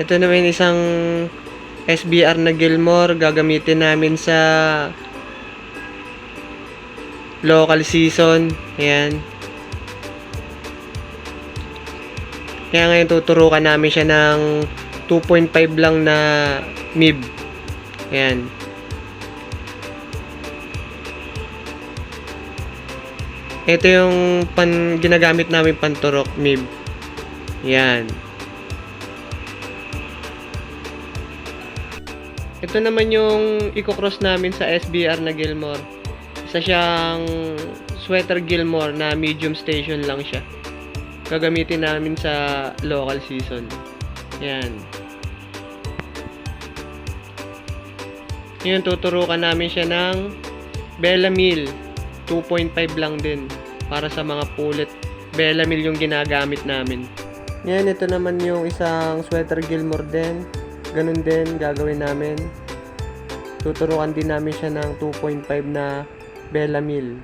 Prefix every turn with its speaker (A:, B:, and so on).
A: Ito naman isang SBR na Gilmore. Gagamitin namin sa local season. Ayan. Kaya ngayon tuturukan namin siya ng 2.5 lang na MIB. Ayan. Ito yung pan, ginagamit namin panturok MIB. Yan. Ito naman yung i-cross namin sa SBR na Gilmore. Isa siyang sweater Gilmore na medium station lang siya. Gagamitin namin sa local season. Yan. Yun, tuturukan namin siya ng Bellamil. 2.5 lang din. Para sa mga pullet. Bellamil yung ginagamit namin. Yan, ito naman yung isang sweater Gilmore din. Ganun din gagawin namin. Tuturuan din namin siya ng 2.5 na Bellamil.